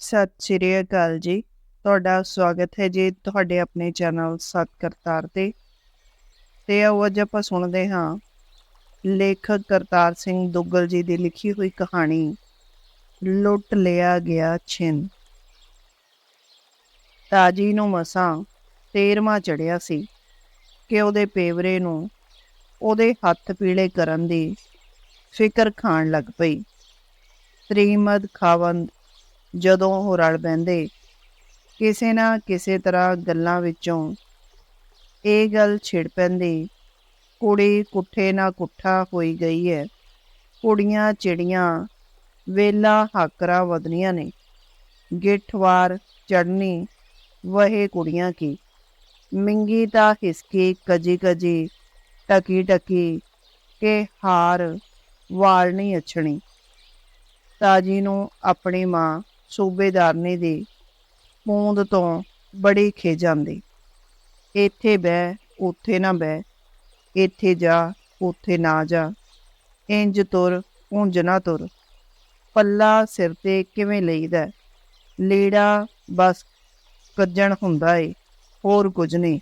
ਸਤਿ ਸ਼੍ਰੀ ਅਕਾਲ ਜੀ। ਤੁਹਾਡਾ ਸਵਾਗਤ ਹੈ ਜੀ ਤੁਹਾਡੇ ਆਪਣੇ ਚੈਨਲ ਸਤ ਕਰਤਾਰ ਤੇ। ਤੇ ਆਓ ਅੱਜ ਆਪਾਂ ਸੁਣਦੇ ਹਾਂ ਲੇਖਕ ਕਰਤਾਰ ਸਿੰਘ ਦੁੱਗਲ ਜੀ ਦੀ ਲਿਖੀ ਹੋਈ ਕਹਾਣੀ, ਲੁੱਟ ਲਿਆ ਗਿਆ ਛਿਨ। ਤਾਜੀ ਨੂੰ ਮਸਾਂ ਤੇਰਮਾ ਚੜਿਆ ਸੀ ਕਿ ਉਹਦੇ ਪੇਵਰੇ ਨੂੰ ਉਹਦੇ ਹੱਥ ਪੀਲੇ ਕਰਨ ਦੀ ਫਿਕਰ ਖਾਣ ਲੱਗ ਪਈ। ਤ੍ਰੀਮਦ ਖਾਵੰਦ ਜਦੋਂ ਉਹ ਰਲ ਬਹਿੰਦੇ, ਕਿਸੇ ਨਾ ਕਿਸੇ ਤਰ੍ਹਾਂ ਗੱਲਾਂ ਵਿੱਚੋਂ ਇਹ ਗੱਲ ਛਿੜ ਪੈਂਦੀ, ਕੁੜੀ ਕੁੱਠੇ ਨਾ ਕੁੱਠਾ ਹੋਈ ਗਈ ਹੈ ਕੁੜੀਆਂ ਚਿੜੀਆਂ ਵੇਲਾ ਹਾਕਰਾ ਵਦਨੀਆਂ ਨੇ ਗਿੱਠਵਾਰ ਚੜਨੀ ਵਹੇ ਕੁੜੀਆਂ ਕੀ, ਮਿੰਗੀ ਤਾਂ ਹਿਸਕੀ ਕਜੀ ਕਜੀ, ਟਕੀ ਟਕੀ ਕੇ ਹਾਰ ਵਾਲਣੀ ਨਹੀਂ ਅਛਣੀ, ਤਾਜੀ ਨੂੰ ਆਪਣੀ ਮਾਂ ਸੂਬੇਦਾਰਨੀ ਦੀ ਪੂੰਦ ਤੋਂ ਬੜੀ ਖਿਜ ਇੱਥੇ ਬਹਿ, ਉੱਥੇ ਨਾ ਬਹਿ, ਇੱਥੇ ਜਾ, ਉੱਥੇ ਨਾ ਜਾ, ਇੰਜ ਤੁਰ ਉਂਝ ਨਾ ਤੁਰ। ਪੱਲਾ ਸਿਰ ਤੇ ਕਿਵੇਂ ਲਈਦਾ? ਲੀੜਾ ਬਸ ਕੱਜਣ ਹੁੰਦਾ ਏ, ਹੋਰ ਕੁਝ ਨਹੀਂ।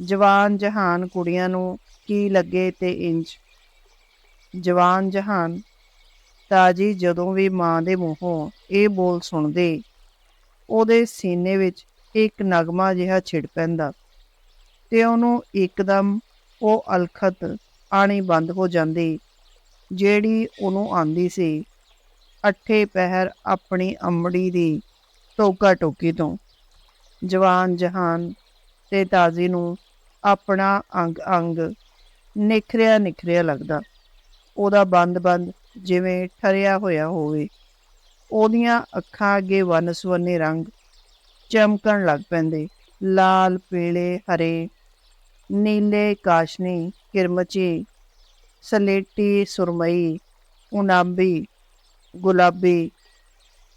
ਜਵਾਨ ਜਹਾਨ ਕੁੜੀਆਂ ਨੂੰ ਕੀ ਲੱਗੇ ਤੇ ਇੰਜ? ਜਵਾਨ ਜਹਾਨ ਤਾਜੀ ਜਦੋਂ ਵੀ ਮਾਂ ਦੇ ਮੂੰਹੋਂ ਇਹ ਬੋਲ ਸੁਣਦੇ, ਉਹਦੇ ਸੀਨੇ ਵਿੱਚ ਇੱਕ ਨਗਮਾ ਜਿਹਾ ਛਿੜ ਪੈਂਦਾ ਤੇ ਉਹਨੂੰ ਇੱਕਦਮ ਉਹ ਅਲਖਤ ਆਣੀ ਬੰਦ ਹੋ ਜਾਂਦੀ, ਜਿਹੜੀ ਉਹਨੂੰ ਆਂਦੀ ਸੀ, ਅੱਠੇ ਪਹਿਰ ਆਪਣੀ ਅੰਮੜੀ ਦੀ ਟੋਕਾ ਟੋਕੀ ਤੋਂ। ਜਵਾਨ ਜਹਾਨ ਤੇ ਤਾਜੀ ਨੂੰ ਆਪਣਾ ਅੰਗ ਅੰਗ ਨਿਖਰਿਆ ਨਿਖਰਿਆ ਲੱਗਦਾ। ਉਹਦਾ ਬੰਦ-ਬੰਦ ਜਿਵੇਂ ਠਰਿਆ ਹੋਇਆ ਹੋਵੇ। ਉਹਦੀਆਂ ਅੱਖਾਂ ਅੱਗੇ ਵਨਸਵਨੇ ਰੰਗ ਚਮਕਣ ਲੱਗ ਪੈਂਦੇ। ਲਾਲ, ਪੀਲੇ, ਹਰੇ, ਨੀਲੇ, ਕਾਸ਼ਨੀ, ਕਿਰਮਚੀ, ਸਲੇਟੀ, ਸੁਰਮਈ, ਉਨਾਬੀ, ਗੁਲਾਬੀ।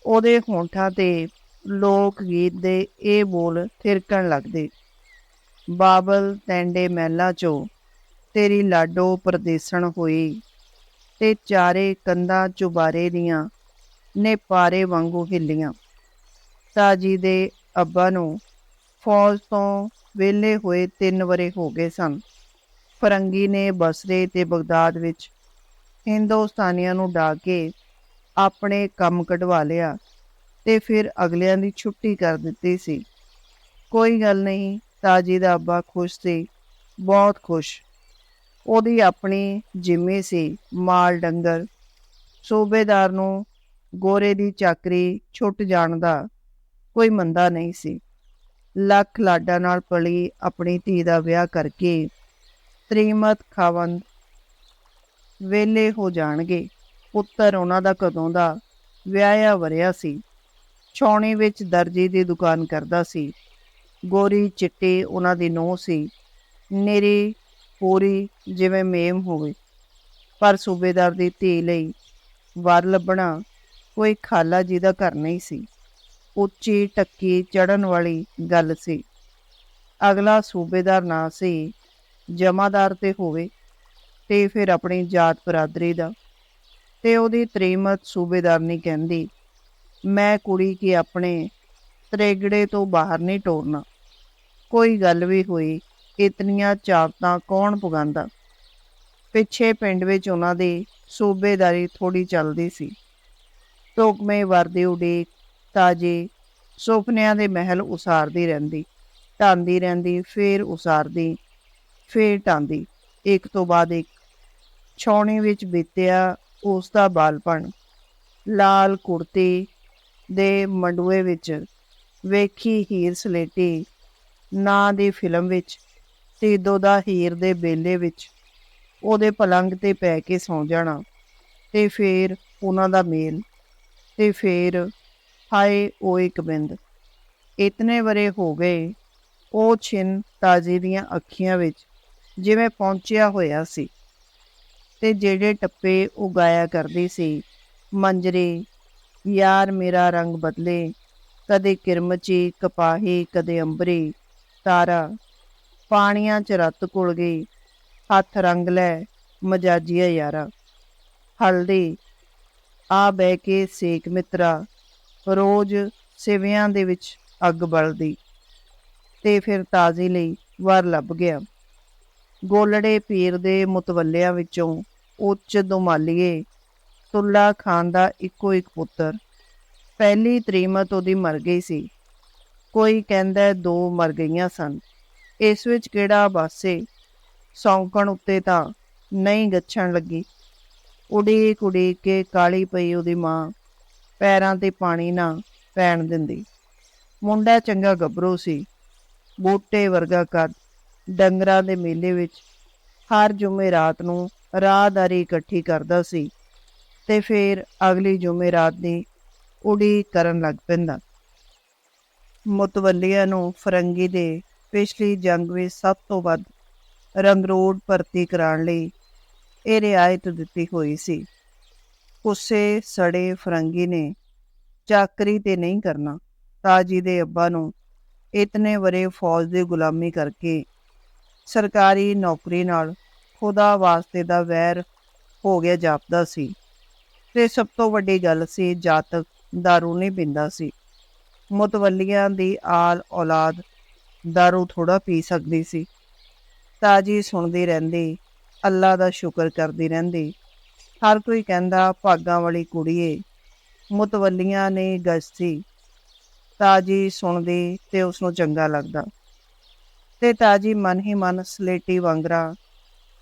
ਉਹਦੇ ਹੋਂਠਾਂ ਤੇ ਲੋਕ ਗੀਤ ਦੇ ਇਹ ਬੋਲ ਥਿਰਕਣ ਲੱਗਦੇ। ਬਾਬਲ ਤੈਂਡੇ ਮਹਿਲਾ ਚੋਂ ਤੇਰੀ ਲਾਡੋ ਪਰਦੇਸਣ ਹੋਈ। ਤੇ ਚਾਰੇ ਕੰਧਾਂ ਚੁਬਾਰੇ ਦੀਆਂ ਨੇ ਪਾਰੇ ਵਾਂਗੂ ਹਿੱਲੀਆਂ। ਤਾਜੀ ਦੇ ਅੱਬਾ ਨੂੰ ਫੌਜ ਤੋਂ ਵਿਹਲੇ ਹੋਏ 3 ਵਰੇ ਹੋ ਗਏ ਸਨ। ਫਰੰਗੀ ਨੇ ਬਸਰੇ ਤੇ ਬਗਦਾਦ ਵਿੱਚ ਹਿੰਦੁਸਤਾਨੀਆਂ ਨੂੰ ਡਾ ਕੇ ਆਪਣੇ ਕੰਮ ਕਢਵਾ ਲਿਆ ਤੇ ਫਿਰ ਅਗਲਿਆਂ ਦੀ ਛੁੱਟੀ ਕਰ ਦਿੱਤੀ ਸੀ। ਕੋਈ ਗੱਲ ਨਹੀਂ, ਤਾਜੀ ਦਾ ਅੱਬਾ ਖੁਸ਼ ਸੀ, ਬਹੁਤ ਖੁਸ਼। ਉਹਦੀ ਆਪਣੀ ਜ਼ਿੰਮੇ ਸੀ, ਮਾਲ ਡੰਗਰ। ਸੂਬੇਦਾਰ ਨੂੰ ਗੋਰੇ ਦੀ ਚਾਕਰੀ ਛੁੱਟ ਜਾਣ ਦਾ ਕੋਈ ਮੰਦਾ ਨਹੀਂ ਸੀ। ਲੱਖ ਲਾਡਾ ਨਾਲ ਪਲੀ ਆਪਣੀ ਧੀ ਦਾ ਵਿਆਹ ਕਰਕੇ ਤ੍ਰੀਮਤ ਖਾਵੰਦ ਵੇਲੇ ਹੋ ਜਾਣਗੇ। ਪੁੱਤਰ ਉਹਨਾਂ ਦਾ ਕਦੋਂ ਦਾ ਵਿਆਹਿਆ ਵਰਿਆ ਸੀ। ਛੌਣੀ ਵਿੱਚ ਦਰਜੀ ਦੀ ਦੁਕਾਨ ਕਰਦਾ ਸੀ। ਗੋਰੀ ਚਿੱਟੀ ਉਹਨਾਂ ਦੀ ਨੋਹ ਸੀ। ਨੇਰੀ ਪੂਰੀ ਜਿਵੇਂ ਮੇਮ ਹੋਵੇ। ਪਰ ਸੂਬੇਦਾਰ ਦੀ ਧੀ ਲਈ ਵਰ ਲੱਭਣਾ ਕੋਈ ਖਾਲਾ ਜੀ ਦਾ ਘਰ ਨਹੀਂ ਸੀ। ਉੱਚੀ ਟੱਕੀ ਚੜਨ ਵਾਲੀ ਗੱਲ ਸੀ। ਅਗਲਾ ਸੂਬੇਦਾਰ ਨਾ ਸੀ, ਜਮਾਦਾਰ ਤੇ ਹੋਵੇ ਤੇ ਫਿਰ ਆਪਣੀ ਜਾਤ ਬਰਾਦਰੀ ਦਾ। ਤੇ ਉਹਦੀ ਤਰੀਮਤ ਸੂਬੇਦਾਰ ਨਹੀਂ ਕਹਿੰਦੀ, ਮੈਂ ਕੁੜੀ ਕੀ ਆਪਣੇ ਤਰੇਗੜੇ ਤੋਂ ਬਾਹਰ ਨਹੀਂ ਟੋਰਨਾ। ਕੋਈ ਗੱਲ ਵੀ ਹੋਈ ਇਤਨੀਆਂ ਚਾਪਤਾਂ ਕੌਣ ਪੁਗਾਂਦਾ ਪਿੱਛੇ ਪਿੰਡ ਵਿੱਚ ਉਹਨਾਂ ਦੀ ਸੂਬੇਦਾਰੀ ਥੋੜੀ ਚੱਲਦੀ ਸੀ। ਟੋਕਮੇ ਵਰਦੇ ਉਡੀਕ, ਤਾਜ਼ੇ ਸੁਪਨਿਆਂ ਦੇ ਮਹਿਲ ਉਸਾਰਦੀ ਰਹਿੰਦੀ, ਢਾਂਦੀ ਰਹਿੰਦੀ, ਫੇਰ ਉਸਾਰਦੀ, ਫੇਰ ਢਾਂਦੀ। ਇੱਕ ਤੋਂ ਬਾਅਦ ਇੱਕ ਛੌਣੀ ਵਿੱਚ ਬੀਤਿਆ ਉਸ ਦਾ ਬਾਲਪਣ, ਲਾਲ ਕੁੜਤੀ ਦੇ ਮੰਡੂਏ ਵਿੱਚ ਵੇਖੀ ਹੀਰ ਸਲੇਟੀ ਨਾਂ ਦੀ ਫਿਲਮ ਵਿੱਚ ਤੀਦੋ ਦਾ ਹੀਰ ਦੇ ਬੇਲੇ ਵਿੱਚ ਉਹਦੇ ਪਲੰਗ ਤੇ ਪੈ ਕੇ ਸੌ ਜਾਣਾ ਤੇ ਫੇਰ ਉਹਨਾਂ ਦਾ ਮੇਲ ਤੇ ਫੇਰ ਹਾਏ ਉਹ ਇੱਕ ਬਿੰਦ। ਇਤਨੇ ਵਰੇ ਹੋ ਗਏ, ਉਹ ਛਿਨ ਤਾਜੀ ਦੀਆਂ ਅੱਖੀਆਂ ਵਿੱਚ ਜਿਵੇਂ ਪਹੁੰਚਿਆ ਹੋਇਆ ਸੀ ਤੇ ਜਿਹੜੇ ਟੱਪੇ ਉਹ ਗਾਇਆ ਕਰਦੀ ਸੀ, ਮੰਜਰੇ, ਯਾਰ ਮੇਰਾ ਰੰਗ ਬਦਲੇ, ਕਦੇ ਕਿਰਮਚੀ, ਕਪਾਹੀ, ਕਦੇ ਅੰਬਰੀ, ਤਾਰਾ ਪਾਣੀਆਂ ਚ ਰਤ ਕੁਲ ਗਈ। ਹੱਥ ਰੰਗ ਲੈ, ਮਜਾਜੀਆ ਯਾਰਾ। ਹਲਦੀ, ਆ ਬਹਿ ਕੇ ਸੇਕ ਮਿੱਤਰਾ, ਰੋਜ਼ ਸਿਵਿਆਂ ਦੇ ਵਿੱਚ ਅੱਗ ਬਲਦੀ। ਤੇ ਫਿਰ ਤਾਜ਼ੀ ਲਈ ਵਾਰ ਲੱਭ ਗਿਆ। ਗੋਲੜੇ ਪੀਰ ਦੇ ਮੁਤਵੱਲਿਆਂ ਵਿੱਚੋਂ ਉੱਚ ਦੁਮਾਲੀਏ, ਤੁੱਲਾ ਖਾਨ ਦਾ ਇੱਕੋ ਇੱਕ ਪੁੱਤਰ। ਪਹਿਲੀ ਤਰੀਮਤ ਉਹਦੀ ਮਰ ਗਈ ਸੀ। ਕੋਈ ਕਹਿੰਦਾ ਦੋ ਮਰ ਗਈਆਂ ਸਨ। ਇਸ ਵਿੱਚ ਕਿਹੜਾ ਬਾਸੇ ਸੌਂਕਣ ਉੱਤੇ ਤਾਂ ਨਹੀਂ ਗੱਛਣ ਲੱਗੀ। ਉਡੀਕ ਉਡੀਕ ਕੇ ਕਾਲੀ ਪਈ ਉਹਦੀ ਮਾਂ ਪੈਰਾਂ ਤੇ ਪਾਣੀ ਨਾ ਪੈਣ ਦਿੰਦੀ। ਮੁੰਡਾ ਚੰਗਾ ਗੱਭਰੂ ਸੀ। ਬੂਟੇ ਵਰਗਾ ਕੱਦ। ਡੰਗਰਾਂ ਦੇ ਮੇਲੇ ਵਿੱਚ ਹਰ ਜੁਮੇ ਰਾਤ ਨੂੰ ਰਾਹਦਾਰੀ ਇਕੱਠੀ ਕਰਦਾ ਸੀ ਤੇ ਫਿਰ ਅਗਲੀ ਜੁਮੇ ਰਾਤ ਦੀ ਉਡੀਕ ਕਰਨ ਲੱਗ ਪੈਂਦਾ। ਮੁਤਵੱਲੀਆਂ ਨੂੰ ਫਰੰਗੀ ਦੇ ਪਿਛਲੀ ਜੰਗ ਵਿੱਚ ਸਭ ਤੋਂ ਵੱਧ ਰੰਗਰੋਡ ਭਰਤੀ ਕਰਾਉਣ ਲਈ ਇਹ ਰਿਆਇਤ ਦਿੱਤੀ ਹੋਈ ਸੀ। ਉਸੇ ਸੜੇ, ਫਰੰਗੀ ਨੇ ਚਾਕਰੀ ਤੇ ਨਹੀਂ ਕਰਨਾ, ਤਾਜੀ ਦੇ ਅੱਬਾ ਨੂੰ ਇਤਨੇ ਵਰੇ ਫੌਜ ਦੀ ਗੁਲਾਮੀ ਕਰਕੇ ਸਰਕਾਰੀ ਨੌਕਰੀ ਨਾਲ ਖੁਦਾ ਵਾਸਤੇ ਦਾ ਵੈਰ ਹੋ ਗਿਆ ਜਾਪਦਾ ਸੀ ਤੇ ਸਭ ਤੋਂ ਵੱਡੀ ਗੱਲ ਸੀ, ਜਾਤਕ दारू ਨਹੀਂ ਪੀਂਦਾ ਸੀ। ਮੁਤਵੱਲੀਆਂ ਦੀ ਆਲ ਔਲਾਦ ਦਾਰੂ ਥੋੜਾ ਪੀ ਸਕਦੀ ਸੀ ਤਾਜੀ ਸੁਣਦੀ ਰਹਿੰਦੀ ਅੱਲਾ ਦਾ ਸ਼ੁਕਰ ਕਰਦੀ ਰਹਿੰਦੀ ਹਰ ਕੋਈ ਕਹਿੰਦਾ ਭਾਗਾਂ ਵਾਲੀ ਕੁੜੀਏ ਮੁਤਵੱਲੀਆਂ ਨੇ ਗਸ਼ਤੀ ਤਾਜੀ ਸੁਣਦੀ ਤੇ ਉਸ ਨੂੰ ਚੰਗਾ ਲੱਗਦਾ ਤੇ ਤਾਜੀ ਮਨ ਹੀ ਮਨ ਸਲੇਟੀ ਵਾਂਗਰਾ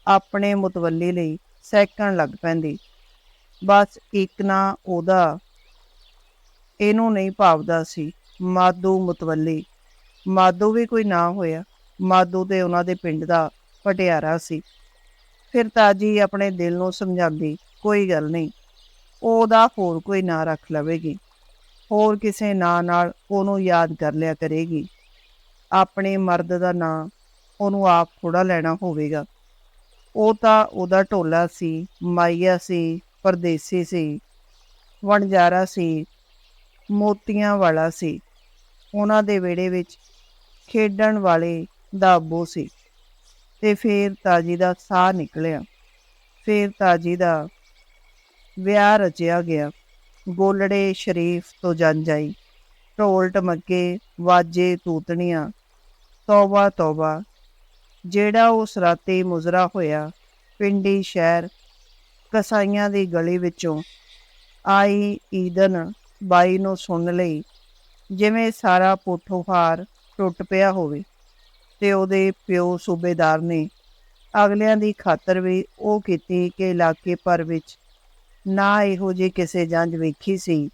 ਆਪਣੇ ਮੁਤਵੱਲੀ ਲਈ ਸਹਿਕਣ ਲੱਗ ਪੈਂਦੀ ਬਸ ਇੱਕ ਨਾ ਉਹਦਾ ਇਹਨੂੰ ਨਹੀਂ ਭਾਵਦਾ ਸੀ ਮਾਦੂ ਮੁਤਵੱਲੀ ਮਾਦੂ ਵੀ ਕੋਈ ਨਾ ਹੋਇਆ। ਮਾਦੂ ਤੇ ਉਹਨਾਂ ਦੇ ਪਿੰਡ ਦਾ ਪਟਿਆਰਾ ਸੀ। ਫਿਰ ਤਾਜੀ ਆਪਣੇ ਦਿਲ ਨੂੰ ਸਮਝਾਉਂਦੀ, ਕੋਈ ਗੱਲ ਨਹੀਂ, ਉਹਦਾ ਹੋਰ ਕੋਈ ਨਾਂ ਰੱਖ ਲਵੇਗੀ। ਹੋਰ ਕਿਸੇ ਨਾਂ ਨਾਲ ਉਹਨੂੰ ਯਾਦ ਕਰ ਲਿਆ ਕਰੇਗੀ। ਆਪਣੇ ਮਰਦ ਦਾ ਨਾਂ ਉਹਨੂੰ ਆਪ ਥੋੜਾ ਲੈਣਾ ਹੋਵੇਗਾ। ਉਹ ਤਾਂ ਉਹਦਾ ਢੋਲਾ ਸੀ, ਮਾਈਆ ਸੀ, ਪਰਦੇਸੀ ਸੀ, ਵਣਜਾਰਾ ਸੀ, ਮੋਤੀਆਂ ਵਾਲਾ ਸੀ। ਉਹਨਾਂ ਦੇ ਵਿਹੜੇ ਵਿੱਚ ਖੇਡਣ ਵਾਲੇ ਦਾਬੋ ਸੀ। ਤੇ ਫੇਰ ਤਾਜੀ ਦਾ ਸਾਹ ਨਿਕਲਿਆ। ਫੇਰ ਤਾਜੀ ਦਾ ਵਿਆਹ ਰਚਿਆ ਗਿਆ। ਗੋਲੜੇ ਸ਼ਰੀਫ ਤੋਂ ਜੰਜਾਈ ਢੋਲ ਟਮੱਕੇ, ਵਾਜੇ, ਤੂਤਣੀਆਂ, ਤੌਬਾ ਤੌਬਾ। ਜਿਹੜਾ ਉਸ ਰਾਤੇ ਮੁਜ਼ਰਾ ਹੋਇਆ, ਪਿੰਡੀ ਸ਼ਹਿਰ ਕਸਾਈਆਂ ਦੀ ਗਲੀ ਵਿੱਚੋਂ ਆਈ ਈਦਨ ਬਾਈ ਨੂੰ ਸੁਣ ਲਈ, ਜਿਵੇਂ ਸਾਰਾ ਪੋਠੋਹਾਰ ਟੁੱਟ ਪਿਆ ਹੋਵੇ ਤੇ ਉਹਦੇ ਪਿਓ ਸੂਬੇਦਾਰ ਨੇ ਅਗਲਿਆਂ ਦੀ ਖਾਤਰ ਵੀ ਉਹ ਕੀਤੀ ਕਿ ਇਲਾਕੇ ਭਰ ਵਿੱਚ ਨਾ ਇਹੋ ਜਿਹੀ ਕਿਸੇ ਜੰਜ ਵੇਖੀ ਸੀ,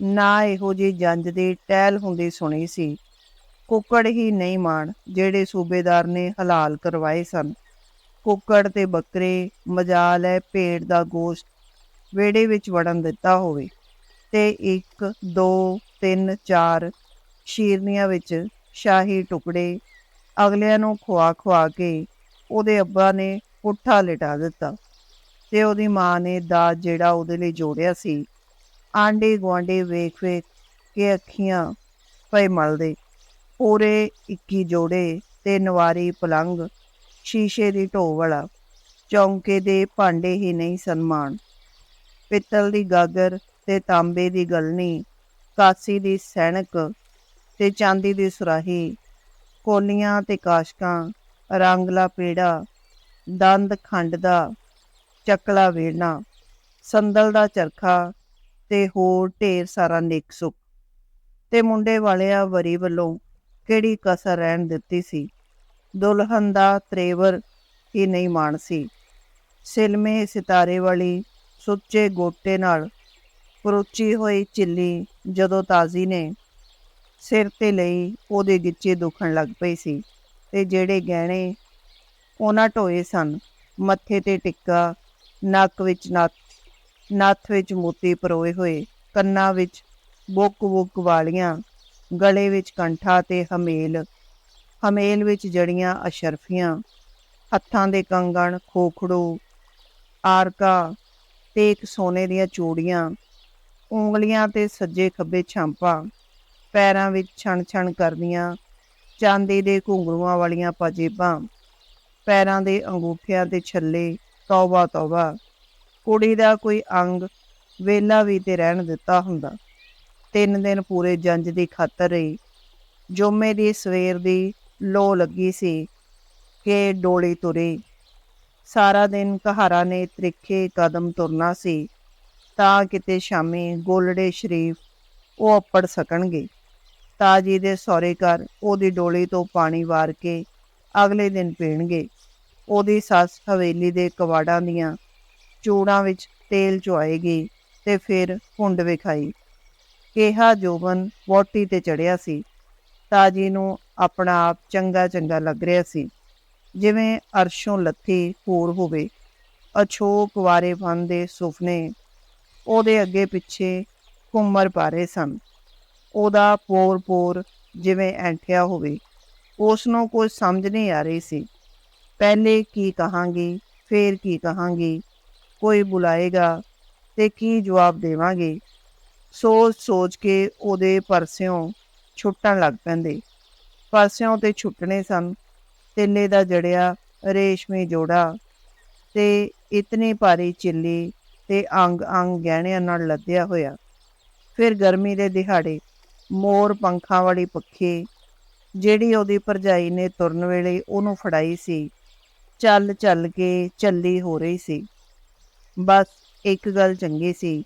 ਨਾ ਇਹੋ ਜਿਹੀ ਜੰਜ ਦੀ ਟਹਿਲ ਹੁੰਦੀ ਸੁਣੀ ਸੀ। ਕੁੱਕੜ ਹੀ ਨਹੀਂ ਮਾਣ, ਜਿਹੜੇ ਸੂਬੇਦਾਰ ਨੇ ਹਲਾਲ ਕਰਵਾਏ ਸਨ। ਕੁੱਕੜ ਤੇ ਬੱਕਰੇ, ਮਜਾਲ ਹੈ, ਭੇਡ ਦਾ ਗੋਸ਼ਤ ਵੇੜੇ ਵਿੱਚ ਵੜਨ ਦਿੱਤਾ ਹੋਵੇ ਤੇ 1 2 3 4 ਸ਼ੀਰਨੀਆਂ ਵਿੱਚ ਸ਼ਾਹੀ ਟੁਕੜੇ ਅਗਲਿਆਂ ਨੂੰ ਖਵਾ ਖਵਾ ਕੇ ਉਹਦੇ ਅੱਬਾ ਨੇ ਪੁੱਠਾ ਲਿਟਾ ਦਿੱਤਾ ਤੇ ਉਹਦੀ ਮਾਂ ਨੇ ਦਾਜ ਜਿਹੜਾ ਉਹਦੇ ਲਈ ਜੋੜਿਆ ਸੀ, ਆਂਡੇ ਗੁਆਂਡੇ ਵੇਖ ਵੇਖ ਕੇ ਅੱਖੀਆਂ ਪਏ ਮਲਦੇ। ਪੂਰੇ 21 ਜੋੜੇ ਤੇ ਨਵਾਰੀ ਪਲੰਗ, ਸ਼ੀਸ਼ੇ ਦੀ ਢੋ ਵਾਲਾ, ਚੌਂਕੇ ਦੇ ਭਾਂਡੇ ਹੀ ਨਹੀਂ ਸਨਮਾਨ। ਪਿੱਤਲ ਦੀ ਗਾਗਰ ਤੇ ਤਾਂਬੇ ਦੀ ਗਲਨੀ, ਕਾਸੀ ਦੀ ਸੈਣਕ ਤੇ ਚਾਂਦੀ ਦੀ ਸੁਰਾਹੀ, ਕੋਲੀਆਂ ਤੇ ਕਾਸ਼ਕਾਂ, ਰੰਗਲਾ ਪੇੜਾ, ਦੰਦ ਖੰਡ ਦਾ ਚੱਕਲਾ ਵੇੜਨਾ, ਸੰਦਲ ਦਾ ਚਰਖਾ ਤੇ ਹੋਰ ਢੇਰ ਸਾਰਾ ਨਿਕ ਸੁੱਕ ਤੇ ਮੁੰਡੇ ਵਾਲਿਆ ਵਰੀ ਵੱਲੋਂ ਕਿਹੜੀ ਕਸਰ ਰਹਿਣ ਦਿੱਤੀ ਸੀ? ਦੁਲਹਨ ਦਾ ਤਰੇਵਰ ਹੀ ਨਹੀਂ ਮਾਣ ਸੀ। ਸਿਲਮੇ ਸਿਤਾਰੇ ਵਾਲੀ ਸੁੱਚੇ ਗੋਟੇ ਨਾਲ ਪਰੋਚੀ ਹੋਈ ਚਿੱਲੀ ਜਦੋਂ ਤਾਜ਼ੀ ਨੇ ਸਿਰ ਤੇ ਲਈ ਉਹਦੇ ਗਿੱਚੇ ਦੁਖਣ ਲੱਗ ਪਏ ਸੀ ਤੇ ਜਿਹੜੇ ਗਹਿਣੇ ਉਹਨਾਂ ਢੋਏ ਸਨ, ਮੱਥੇ ਤੇ ਟਿੱਕਾ, ਨੱਕ ਵਿੱਚ ਨੱਥ ਨੱਥ ਵਿੱਚ ਮੋਤੀ ਪਰੋਏ ਹੋਏ, ਕੰਨਾਂ ਵਿੱਚ ਬੁੱਕ ਬੁੱਕ ਵਾਲੀਆਂ, ਗਲੇ ਵਿੱਚ ਕੰਠਾ ਤੇ ਹਮੇਲ ਹਮੇਲ ਵਿੱਚ ਜੜੀਆਂ ਅਸ਼ਰਫੀਆਂ, ਹੱਥਾਂ ਦੇ ਕੰਗਣ, ਖੋਖੜੂ, ਆਰਕਾ ਤੇ ਇੱਕ ਸੋਨੇ ਦੀਆਂ ਚੂੜੀਆਂ, ਉਂਗਲੀਆਂ ਤੇ ਸੱਜੇ ਖੱਬੇ ਛਾਂਪਾਂ ਪੈਰਾਂ ਵਿੱਚ ਛਣ ਛਣ ਕਰਦੀਆਂ, ਚਾਂਦੀ ਦੇ ਘੁੰਗਰੂਆਂ ਵਾਲੀਆਂ ਪਾਜੇਬਾਂ, ਪੈਰਾਂ ਦੇ ਅੰਗੂਠਿਆਂ ਦੇ ਛੱਲੇ ਤੌਬਾ ਤੌਬਾ ਕੁੜੀ ਦਾ ਕੋਈ ਅੰਗ ਵੇਲਾ ਵੀ ਤੇ ਰਹਿਣ ਦਿੱਤਾ ਹੁੰਦਾ। ਤਿੰਨ ਦਿਨ ਪੂਰੇ ਜੰਜ ਦੀ ਖਾਤਰ ਰਹੀ ਜੁਮੇ ਦੀ ਸਵੇਰ ਦੀ ਲੋ ਲੱਗੀ ਸੀ ਕਿ ਡੋਲੀ ਤੁਰੇ। ਸਾਰਾ ਦਿਨ ਕਹਾਰਾ ਨੇ ਤ੍ਰਿਖੇ ਕਦਮ ਤੁਰਨਾ ਸੀ ਤਾਂ ਕਿਤੇ ਸ਼ਾਮੀ ਗੋਲੜੇ ਸ਼ਰੀਫ ਉਹ ਅੱਪੜ ਸਕਣਗੇ। ਤਾਜੀ ਦੇ ਸਹੁਰੇ ਘਰ ਉਹਦੀ ਡੋਲੀ ਤੋਂ ਪਾਣੀ ਵਾਰ ਕੇ ਅਗਲੇ ਦਿਨ ਪੀਣਗੇ। ਉਹਦੀ ਸੱਸ ਹਵੇਲੀ ਦੇ ਕਵਾੜਾਂ ਦੀਆਂ ਚੂੜਾਂ ਵਿੱਚ ਤੇਲ ਚੁਆਏਗੀ ਤੇ ਫਿਰ ਹੁੰਡ ਵਿਖਾਈ। ਕਿਹਾ, ਜੋਬਨ ਵੋਟੀ ਤੇ ਚੜਿਆ ਸੀ। ਤਾਜੀ ਨੂੰ ਆਪਣਾ ਆਪ ਚੰਗਾ ਚੰਗਾ ਲੱਗ ਰਿਹਾ ਸੀ। ਜਿਵੇਂ ਅਰਸ਼ੋਂ ਲੱਥੀ ਹੂਰ ਹੋਵੇ, ਅਛੋਕ ਵਾਰੇ ਫਨ ਦੇ ਸੁਪਨੇ ਉਹਦੇ ਅੱਗੇ ਪਿੱਛੇ ਘੁੰਮਰ ਪਾਰੇ ਸਨ। ਉਹਦਾ ਪੋਰ ਪੋਰ ਜਿਵੇਂ ਐਂਠਿਆ ਹੋਵੇ। ਉਸ ਨੂੰ ਕੋਈ ਸਮਝ ਨਹੀਂ ਆ ਰਹੀ ਸੀ। ਪਹਿਲੇ ਕੀ ਕਹਾਂਗੀ, ਫੇਰ ਕੀ ਕਹਾਂਗੀ, ਕੋਈ ਬੁਲਾਏਗਾ ਤੇ ਕੀ ਜਵਾਬ ਦੇਵਾਂਗੇ। ਸੋਚ ਸੋਚ ਕੇ ਉਹਦੇ ਪਰਸਿਓਂ ਛੁੱਟਣ ਲੱਗ ਪੈਂਦੇ। ਪਰਸਿਓਂ ਤੇ ਛੁੱਟਣੇ ਸਨ। ਤਿੱਲੇ ਦਾ ਜੜਿਆ ਰੇਸ਼ਮੀ ਜੋੜਾ ਤੇ ਇਤਨੀ ਭਾਰੀ ਚਿੱਲੀ ਤੇ ਅੰਗ ਅੰਗ ਗਹਿਣਿਆਂ ਨਾਲ ਲੱਦਿਆ ਹੋਇਆ। ਫਿਰ ਗਰਮੀ ਦੇ ਦਿਹਾੜੇ ਮੋਰ ਪੰਖਾਂ ਵਾਲੀ ਪੱਖੀ, ਜਿਹੜੀ ਉਹਦੀ ਭਰਜਾਈ ਨੇ ਤੁਰਨ ਵੇਲੇ ਉਹਨੂੰ ਫੜਾਈ ਸੀ, ਚੱਲ ਚੱਲ ਕੇ ਚੱਲੀ ਹੋ ਰਹੀ ਸੀ। ਬਸ ਇੱਕ ਗੱਲ ਚੰਗੀ ਸੀ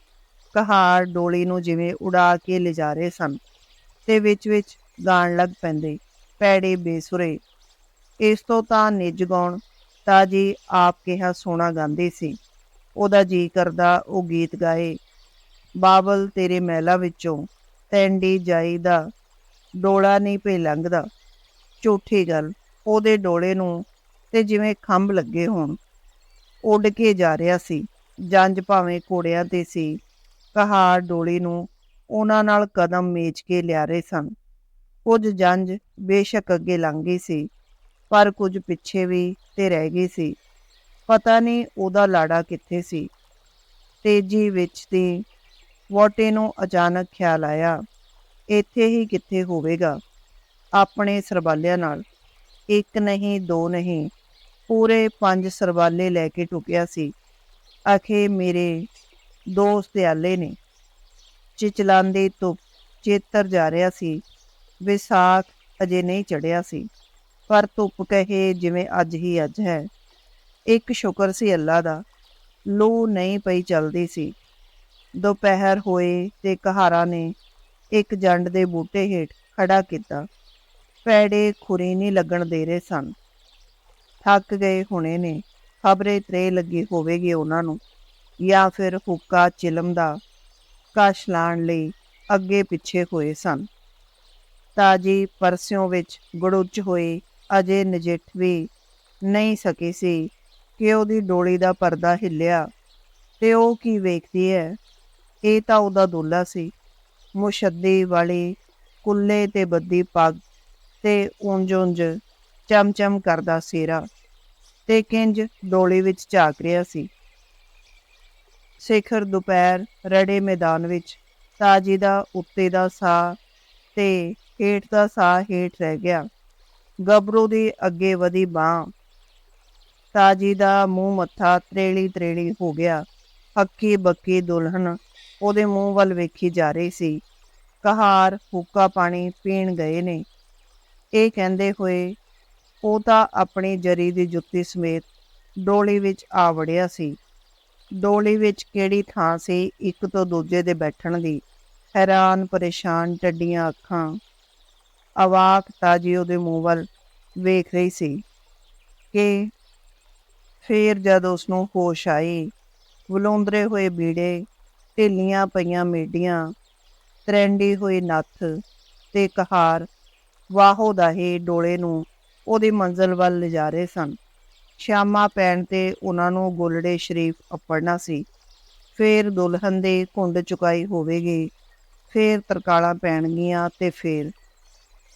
ਕਹਾਰ ਡੋਲੀ ਨੂੰ ਜਿਵੇਂ ਉਡਾ ਕੇ ਲਿਜਾ ਰਹੇ ਸਨ ਤੇ ਵਿੱਚ ਵਿੱਚ ਗਾਣ ਲੱਗ ਪੈਂਦੇ, ਪੈੜੇ ਬੇਸੁਰੇ। ਇਸ ਤੋਂ ਤਾਂ ਨਿੱਜ ਗਾਉਣ ਤਾਜੀ ਆਪ ਕਿਹਾ ਸੋਨਾ ਗਾਉਂਦੇ ਸੀ। ਉਹਦਾ ਜੀ ਕਰਦਾ ਉਹ ਗੀਤ ਗਾਏ, ਬਾਬਲ ਤੇਰੇ ਮਹਿਲਾ ਵਿੱਚੋਂ ਤੈਂਡੀ ਜਾਈਦਾ ਡੋਲਾ ਨਹੀਂ ਪੇ ਲੰਘਦਾ। ਝੂਠੀ ਗੱਲ, ਉਹਦੇ ਡੋਲੇ ਨੂੰ ਤੇ ਜਿਵੇਂ ਖੰਭ ਲੱਗੇ ਹੋਣ। ਉੱਡ ਕੇ ਜਾ ਰਿਹਾ ਸੀ। ਜੰਜ ਭਾਵੇਂ ਘੋੜਿਆਂ ਤੇ ਸੀ ਕਹਾਰ ਡੋਲੀ ਨੂੰ ਉਹਨਾਂ ਨਾਲ ਕਦਮ ਮੇਚ ਕੇ ਲਿਆ ਰਹੇ ਸਨ। ਕੁਝ ਜੰਜ ਬੇਸ਼ੱਕ ਅੱਗੇ ਲੰਘ ਗਈ ਸੀ, ਪਰ ਕੁਝ ਪਿੱਛੇ ਵੀ ਤੇ ਰਹਿ ਗਈ ਸੀ। ਪਤਾ ਨਹੀਂ ਉਹਦਾ ਲਾੜਾ ਕਿੱਥੇ ਸੀ। ਤੇਜੀ ਵਿੱਚ ਦੀ ਵੋਟੇ ਨੂੰ ਅਚਾਨਕ ਖਿਆਲ ਆਇਆ, ਇੱਥੇ ਹੀ ਕਿੱਥੇ ਹੋਵੇਗਾ? ਆਪਣੇ ਸਰਬਾਲਿਆਂ ਨਾਲ। ਇੱਕ ਨਹੀਂ, ਦੋ ਨਹੀਂ, ਪੂਰੇ ਪੰਜ ਸਰਬਾਲੇ ਲੈ ਕੇ ਟੁਕਿਆ ਸੀ। ਆਖੇ ਮੇਰੇ ਦੋਸਤ ਦਿਆਲੇ ਨੇ। ਚਿਚਲਾਂਦੇ ਧੁੱਪ ਚੇਤਰ ਜਾ ਰਿਹਾ ਸੀ। ਵਿਸਾਖ ਅਜੇ ਨਹੀਂ ਚੜਿਆ ਸੀ, ਪਰ ਧੁੱਪ ਕਹੇ ਜਿਵੇਂ ਅੱਜ ਹੀ ਅੱਜ ਹੈ। ਇੱਕ ਸ਼ੁਕਰ ਸੀ ਅੱਲਾ ਦਾ, ਲੂ ਨਹੀਂ ਪਈ ਚੱਲਦੀ ਸੀ। ਦੁਪਹਿਰ ਹੋਏ ਤੇ ਕਹਾਰਾ ਨੇ ਇੱਕ ਜੰਡ ਦੇ ਬੂਟੇ ਹੇਠ ਖੜਾ ਕੀਤਾ। ਪੈੜੇ ਖੁਰੀ ਨਹੀਂ ਲੱਗਣ ਦੇ ਰਹੇ ਸਨ। ਥੱਕ ਗਏ ਹੁਣੇ ਨੇ। ਖਬਰੇ ਤਰੇ ਲੱਗੀ ਹੋਵੇਗੀ ਉਹਨਾਂ ਨੂੰ। ਜਾਂ ਫਿਰ ਹੁੱਕਾ ਚਿਲਮ ਦਾ ਕਸ਼ ਲਾਣ ਲਈ ਅੱਗੇ ਪਿੱਛੇ ਹੋਏ ਸਨ। ਤਾਜੀ ਪਰਸਿਓਂ ਵਿੱਚ ਗੜੁੱਚ ਹੋਏ ਅਜੇ ਨਜਿੱਠ ਵੀ ਨਹੀਂ ਸਕੀ ਸੀ ਕਿ ਉਹਦੀ ਡੋਲੀ ਦਾ ਪਰਦਾ ਹਿੱਲਿਆ। ਤੇ ਉਹ ਕੀ ਵੇਖਦੀ ਹੈ? ਇਹ ਤਾਂ ਉਹਦਾ ਦੋਲਾ ਸੀ। ਮੁਸ਼ੱਦੀ ਵਾਲੀ ਕੁੱਲੇ ਤੇ ਬੱਦੀ ਪੱਗ ਤੇ ਉਂਝ ਉਂਝ ਚਮਚਮ ਕਰਦਾ ਸੇਰਾ ਤੇ ਕਿੰਜ ਡੋਲੀ ਵਿੱਚ ਝਾਕ ਰਿਹਾ ਸੀ। ਸਿਖਰ ਦੁਪਹਿਰ ਰੜੇ ਮੈਦਾਨ ਵਿੱਚ ਤਾਜੀ ਦਾ, ਉੱਤੇ ਦਾ ਸਾਹ ਤੇ ਹੇਠ ਦਾ ਸਾਹ ਹੇਠ ਰਹਿ ਗਿਆ। ਗੱਭਰੂ ਦੀ ਅੱਗੇ ਵਧੀ ਬਾਹ ਤਾਜੀ ਦਾ ਮੂੰਹ ਮੱਥਾ ਤਰੇਲੀ ਤਰੇਲੀ ਹੋ ਗਿਆ। ਹੱਕੀ ਬੱਕੀ ਦੁਲਹਨ ਉਹਦੇ ਮੂੰਹ ਵੱਲ ਵੇਖੀ ਜਾ ਰਹੀ ਸੀ। ਕਹਾਰ, ਹੁੱਕਾ ਪਾਣੀ ਪੀਣ ਗਏ ਨੇ। ਇਹ ਕਹਿੰਦੇ ਹੋਏ ਉਹ ਤਾਂ ਆਪਣੀ ਜਰੀ ਦੀ ਜੁੱਤੀ ਸਮੇਤ ਡੋਲੀ ਵਿੱਚ ਆ ਵੜਿਆ ਸੀ। ਡੋਲੀ ਵਿੱਚ ਕਿਹੜੀ ਥਾਂ ਸੀ, ਇੱਕ ਤੋਂ ਦੂਜੇ ਦੇ ਬੈਠਣ ਦੀ। ਹੈਰਾਨ, ਪਰੇਸ਼ਾਨ, ਟੱਡੀਆਂ ਅੱਖਾਂ। ਅਵਾਕ ਤਾਜੀ ਉਹਦੇ ਮੂੰਹ ਵੱਲ ਵੇਖ ਰਹੀ ਸੀ ਕਿ ਫੇਰ ਜਦ ਉਸ ਨੂੰ ਹੋਸ਼ ਆਈ, ਵਲੋਂਦਰੇ ਹੋਏ ਬੀੜੇ ਢਿੱਲੀਆਂ ਪਈਆਂ ਮੇਡੀਆਂ, ਤਰੈਂਡੀ ਹੋਈ ਨੱਥ ਤੇ ਕਹਾਰ ਵਾਹੋ ਦਾਹੇ ਡੋਲੇ ਨੂੰ ਉਹਦੀ ਮੰਜ਼ਲ ਵੱਲ ਲਿਜਾ ਰਹੇ ਸਨ। ਸ਼ਾਮਾ ਪੈਣ ਤੇ ਉਹਨਾਂ ਨੂੰ ਗੋਲੜੇ ਸ਼ਰੀਫ ਅਪੜਨਾ ਸੀ। ਫੇਰ ਦੁਲਹਨ ਦੇ ਕੁੰਡ ਚੁਕਾਈ ਹੋਵੇਗੀ, ਫੇਰ ਤਰਕਾਲਾਂ ਪੈਣਗੀਆਂ ਤੇ ਫੇਰ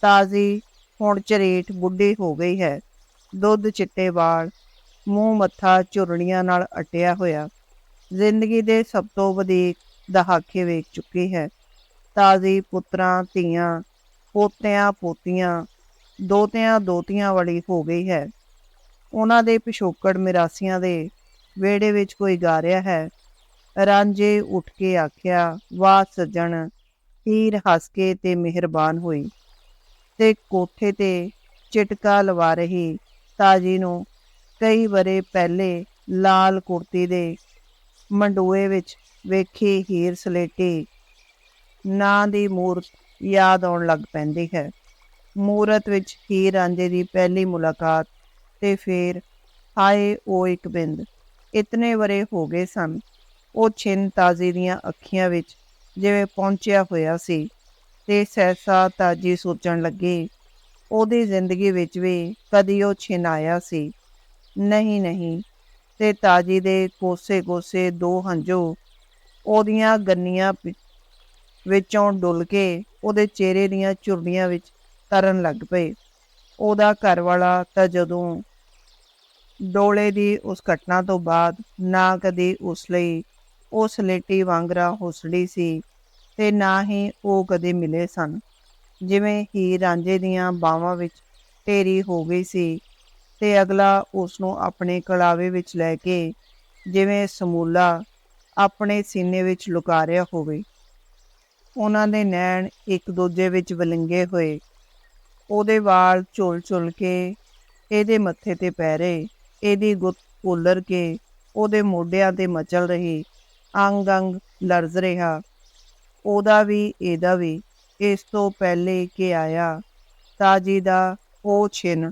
ਤਾਜ਼ੀ, ਹੁਣ ਚਰੇਟ ਬੁੱਢੀ ਹੋ ਗਈ ਹੈ। ਦੁੱਧ ਚਿੱਟੇ ਵਾਲ, ਮੂੰਹ ਮੱਥਾ ਝੁਰੜੀਆਂ ਨਾਲ ਅਟਿਆ ਹੋਇਆ। ਜ਼ਿੰਦਗੀ ਦੇ ਸਭ ਤੋਂ ਵਧੇਕ ਦਹਾਕੇ ਵੇਖ ਚੁੱਕੀ ਹੈ। ਤਾਜ਼ੀ ਪੁੱਤਰਾਂ, ਧੀਆਂ, ਪੋਤਿਆਂ, ਪੋਤੀਆਂ, ਦੋਤਿਆਂ, ਦੋਤੀਆਂ ਵਾਲੀ ਹੋ ਗਈ ਹੈ। ਉਹਨਾਂ ਦੇ ਪਿਛੋਕੜ ਮਿਰਾਸੀਆਂ ਦੇ ਵੇੜੇ ਵਿੱਚ ਕੋਈ ਗਾ ਰਿਹਾ ਹੈ। ਰਾਂਝੇ ਉੱਠ ਕੇ ਆਖਿਆ, ਵਾਹ ਸੱਜਣ, ਹੀਰ ਹੱਸ ਕੇ ਤੇ ਮਿਹਰਬਾਨ ਹੋਈ। ਤੇ ਕੋਠੇ ਤੇ ਚਿਟਕਾ ਲਵਾ ਰਹੀ ਤਾਜੀ ਨੂੰ ਕਈ ਬਰੇ ਪਹਿਲੇ ਲਾਲ ਕੁੜਤੀ ਦੇ ਮੰਡੂਏ ਵਿੱਚ ਵੇਖੀ ਹੀਰ ਸਲੇਟੀ ਨਾਂ ਦੀ ਮੂਰਤ ਯਾਦ ਆਉਣ ਲੱਗ ਪੈਂਦੀ ਹੈ। ਮੂਰਤ ਵਿੱਚ ਹੀਰ ਰਾਂਝੇ ਦੀ ਪਹਿਲੀ ਮੁਲਾਕਾਤ ਤੇ ਫਿਰ ਹਾਏ ਉਹ ਇੱਕ ਬਿੰਦ। ਇਤਨੇ ਵਰੇ ਹੋ ਗਏ ਸਨ। ਉਹ ਛਿੰਨ ਤਾਜ਼ੀ ਦੀਆਂ ਅੱਖੀਆਂ ਵਿੱਚ ਜਿਵੇਂ ਪਹੁੰਚਿਆ ਹੋਇਆ ਸੀ ਤੇ ਸਹਿਸਾ ਤਾਜੀ ਸੋਚਣ ਲੱਗੇ। ਉਹਦੀ ਜ਼ਿੰਦਗੀ ਵਿੱਚ ਵੀ ਕਦੀ ਉਹ ਛਿਨ ਆਇਆ ਸੀ। ਨਹੀਂ ਨਹੀਂ ਤੇ ਤਾਜੀ ਦੇ ਕੋਸੇ-ਕੋਸੇ ਦੋ ਹੰਝੂ ਉਹਦੀਆਂ ਗੰਨੀਆਂ ਪਿ- ਵਿੱਚੋਂ ਡੁੱਲ ਕੇ ਉਹਦੇ ਚਿਹਰੇ ਦੀਆਂ ਝੁਰੜੀਆਂ ਵਿੱਚ ਤਰਨ ਲੱਗ ਪਏ। ਉਹਦਾ ਘਰ ਵਾਲਾ ਤਾਂ ਜਦੋਂ ਡੋਲੇ ਦੀ ਉਸ ਘਟਨਾ ਤੋਂ ਬਾਅਦ ਨਾ ਕਦੇ ਉਸ ਲਈ ਉਹ ਸਲੇਟੀ ਵਾਂਗਰਾ ਹੁਸੜੀ ਸੀ ਤੇ ਨਾ ਹੀ ਉਹ ਕਦੇ ਮਿਲੇ ਸਨ। ਜਿਵੇਂ ਹੀ ਰਾਂਝੇ ਦੀਆਂ ਬਾਹਾਂ ਵਿੱਚ ਢੇਰੀ ਹੋ ਗਈ ਸੀ ਤੇ ਅਗਲਾ ਉਸ ਨੂੰ ਆਪਣੇ ਕਲਾਵੇ ਵਿੱਚ ਲੈ ਕੇ, ਜਿਵੇਂ ਸਮੂਲਾ ਆਪਣੇ ਸੀਨੇ ਵਿੱਚ ਲੁਕਾ ਰਿਹਾ ਹੋਵੇ। ਉਹਨਾਂ ਦੇ ਨੈਣ ਇੱਕ ਦੂਜੇ ਵਿੱਚ ਵਿਲੰਗੇ ਹੋਏ। ਉਹਦੇ ਵਾਲ ਝੁਲ ਝੁਲ ਕੇ ਇਹਦੇ ਮੱਥੇ ਤੇ ਪੈ ਰਹੇ। ਇਹਦੀ ਗੁੱਤ ਉਲਰ ਕੇ ਉਹਦੇ ਮੋਢਿਆਂ ਤੇ ਮਚਲ ਰਹੀ। ਅੰਗ ਅੰਗ ਲਰਜ਼ ਰਿਹਾ। ਉਹਦਾ ਵੀ, ਇਹਦਾ ਵੀ। ਇਸ ਤੋਂ ਪਹਿਲੇ ਕਿ ਆਇਆ, ਤਾਜੀ ਦਾ ਉਹ ਛਿਨ